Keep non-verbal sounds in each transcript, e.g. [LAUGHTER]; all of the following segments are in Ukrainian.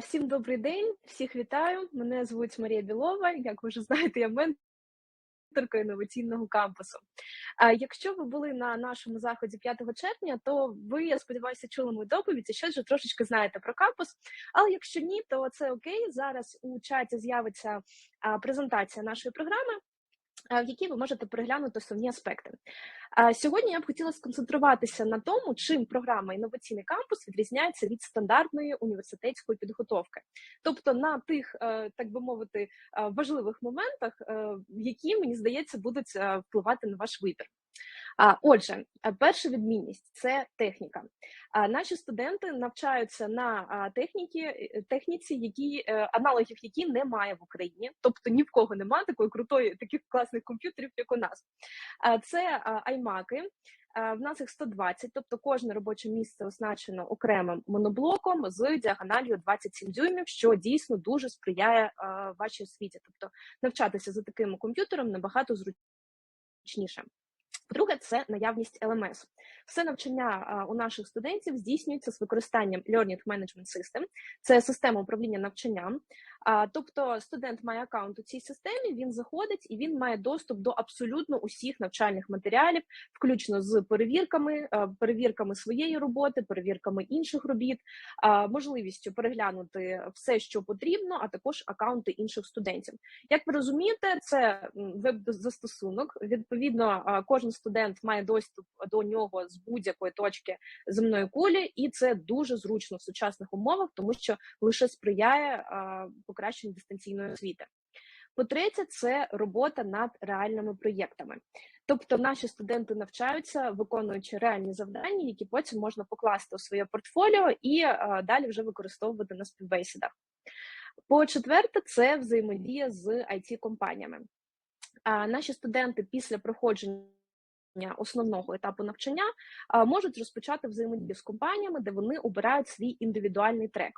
Всім добрий день, всіх вітаю. Мене звуть Марія Білова. Як ви вже знаєте, я менторка інноваційного кампусу. Якщо ви були на нашому заході 5 червня, то ви, я сподіваюся, чули мою доповідь і щось вже трошечки знаєте про кампус. Але якщо ні, то це окей. Зараз у чаті з'явиться презентація нашої програми в якій ви можете переглянути основні аспекти. Сьогодні я б хотіла сконцентруватися на тому, чим програма інноваційний кампус відрізняється від стандартної університетської підготовки, тобто на тих, е, так би мовити, е, важливих моментах, е, які мені здається будуть впливати на ваш вибір. Отже, перша відмінність це техніка. Наші студенти навчаються на техніці, е, техніці, які е, аналогів, які немає в Україні, тобто ні в кого немає такої крутої, таких класних комп'ютерів, як у нас. Це аймаки. В нас їх 120, тобто кожне робоче місце оснащено окремим моноблоком з діагональю 27 дюймів, що дійсно дуже сприяє вашій освіті. Тобто навчатися за таким комп'ютером набагато зручніше. Друге, це наявність LMS. Все навчання у наших студентів здійснюється з використанням Learning Management System. Це система управління навчанням. Тобто студент має аккаунт у цій системі, він заходить і він має доступ до абсолютно усіх навчальних матеріалів, включно з перевірками, перевірками своєї роботи, перевірками інших робіт, можливістю переглянути все, що потрібно, а також аккаунти інших студентів. Як ви розумієте, це веб-застосунок. Відповідно, кожен студент має доступ до нього з будь-якої точки земної кулі, і це дуже зручно в сучасних умовах, тому що лише сприяє покращенню дистанційної освіти. По-третє, це робота над реальними проєктами. Тобто наші студенти навчаються, виконуючи реальні завдання, які потім можна покласти у своє портфоліо і а, далі вже використовувати на співбесідах. По четверте, це взаємодія з it компаніями Наші студенти після проходження основного етапу навчання можуть розпочати взаємодію з компаніями, де вони обирають свій індивідуальний трек,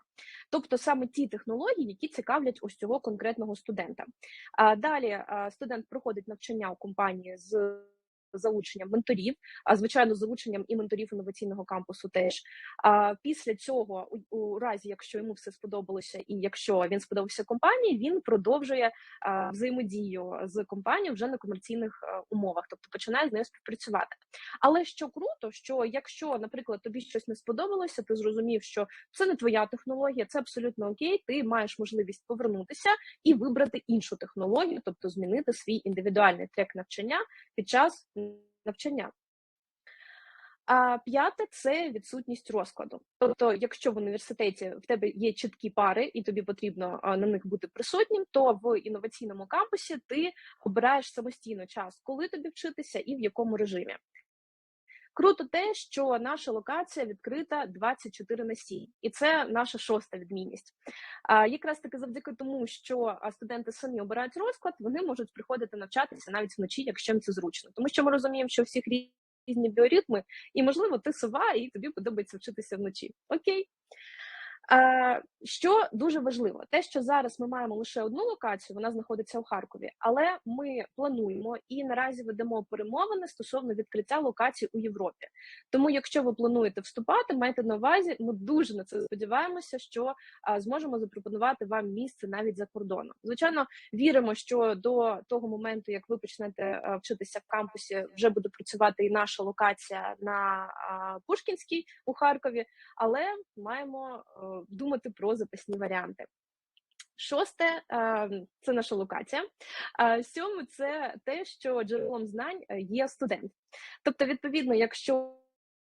тобто саме ті технології, які цікавлять ось цього конкретного студента. Далі студент проходить навчання у компанії з залученням менторів, а звичайно, залученням і менторів інноваційного кампусу. Теж а після цього, у, разі, якщо йому все сподобалося, і якщо він сподобався компанії, він продовжує взаємодію з компанією вже на комерційних а, умовах, тобто починає з нею співпрацювати. Але що круто, що якщо, наприклад, тобі щось не сподобалося, ти зрозумів, що це не твоя технологія, це абсолютно окей. Ти маєш можливість повернутися і вибрати іншу технологію, тобто змінити свій індивідуальний трек навчання під час навчання. А п'яте це відсутність розкладу. Тобто, якщо в університеті в тебе є чіткі пари, і тобі потрібно на них бути присутнім, то в інноваційному кампусі ти обираєш самостійно час, коли тобі вчитися і в якому режимі. Круто те, що наша локація відкрита 24 на 7, і це наша шоста відмінність. А якраз таки завдяки тому, що студенти самі обирають розклад, вони можуть приходити навчатися навіть вночі, якщо їм це зручно, тому що ми розуміємо, що всіх різні біоритми, і можливо, ти сова, і тобі подобається вчитися вночі. Окей. Що дуже важливо, те, що зараз ми маємо лише одну локацію, вона знаходиться у Харкові, але ми плануємо і наразі ведемо перемовини стосовно відкриття локацій у Європі. Тому, якщо ви плануєте вступати, майте на увазі, ми дуже на це сподіваємося, що зможемо запропонувати вам місце навіть за кордоном. Звичайно, віримо, що до того моменту, як ви почнете вчитися в кампусі, вже буде працювати і наша локація на Пушкінській у Харкові, але маємо думати про запасні варіанти. Шосте це наша локація. Сьоме це те, що джерелом знань е, є студент. Тобто, відповідно, якщо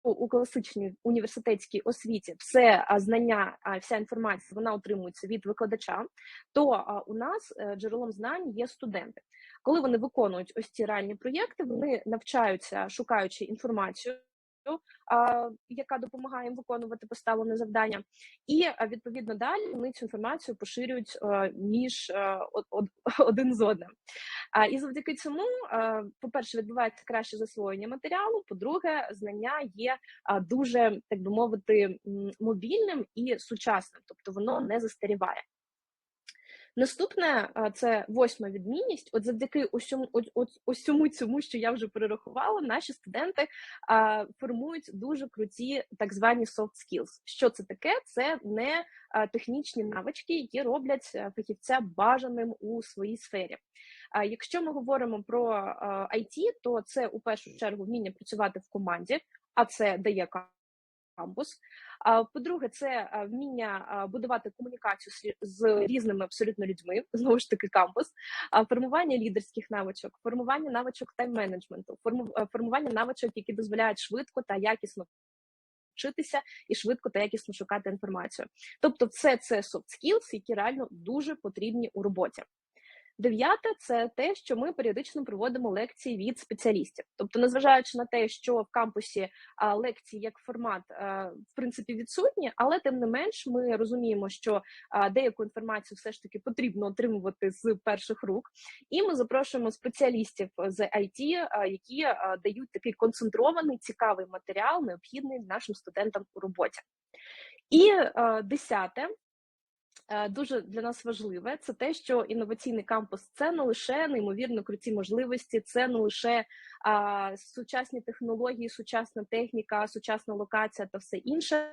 у класичній університетській освіті все знання, вся інформація вона отримується від викладача, то у нас е, джерелом знань є студенти. Коли вони виконують ось ці ранні проєкти, вони навчаються, шукаючи інформацію яка допомагає їм виконувати поставлене завдання, і відповідно далі вони цю інформацію поширюють між [LAUGHS] один з одним. І завдяки цьому, по-перше, відбувається краще засвоєння матеріалу. По-друге, знання є дуже так би мовити мобільним і сучасним, тобто воно не застаріває. Наступне це восьма відмінність. От завдяки усьому, усьому цьому, що я вже перерахувала, наші студенти формують дуже круті так звані soft skills. Що це таке? Це не технічні навички, які роблять а, фахівця бажаним у своїй сфері. Якщо ми говоримо про IT, то це у першу чергу вміння працювати в команді, а це дає кампус. По-друге, це вміння будувати комунікацію з різними абсолютно людьми, [LAUGHS] знову ж таки, кампус, формування лідерських навичок, формування навичок тайм-менеджменту, формування навичок, які дозволяють швидко та якісно вчитися і швидко та якісно шукати інформацію. Тобто, все це soft skills, які реально дуже потрібні у роботі. Дев'яте це те, що ми періодично проводимо лекції від спеціалістів. Тобто, незважаючи на те, що в кампусі лекції як формат а, в принципі відсутні, але тим не менш ми розуміємо, що деяку інформацію все ж таки потрібно отримувати з перших рук, і ми запрошуємо спеціалістів з IT, а, які а, дають такий концентрований цікавий матеріал, необхідний нашим студентам у роботі. І десяте. Е, дуже для нас важливе це те, що інноваційний кампус це не лише неймовірно круті можливості, це не лише а, сучасні технології, сучасна техніка, сучасна локація та все інше.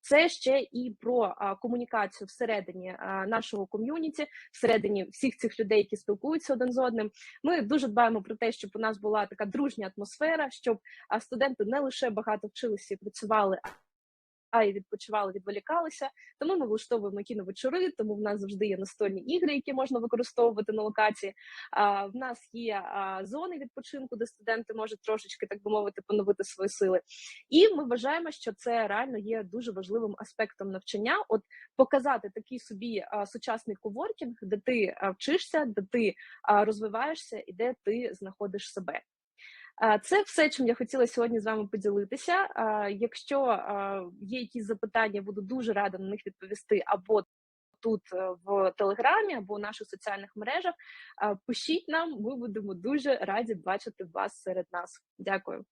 Це ще і про а, комунікацію всередині а, нашого ком'юніті, всередині всіх цих людей, які спілкуються один з одним. Ми дуже дбаємо про те, щоб у нас була така дружня атмосфера, щоб а, студенти не лише багато вчилися і працювали а й відпочивали, відволікалися. Тому ми влаштовуємо кіновечори, тому в нас завжди є настольні ігри, які можна використовувати на локації. В нас є зони відпочинку, де студенти можуть трошечки, так би мовити, поновити свої сили. І ми вважаємо, що це реально є дуже важливим аспектом навчання. От показати такий собі сучасний коворкінг, де ти вчишся, де ти розвиваєшся і де ти знаходиш себе. Це все, чим я хотіла сьогодні з вами поділитися. Якщо є якісь запитання, буду дуже рада на них відповісти або тут е, в телеграмі, або в наших соціальних мережах. Пишіть нам, ми будемо дуже раді бачити вас серед нас. Дякую.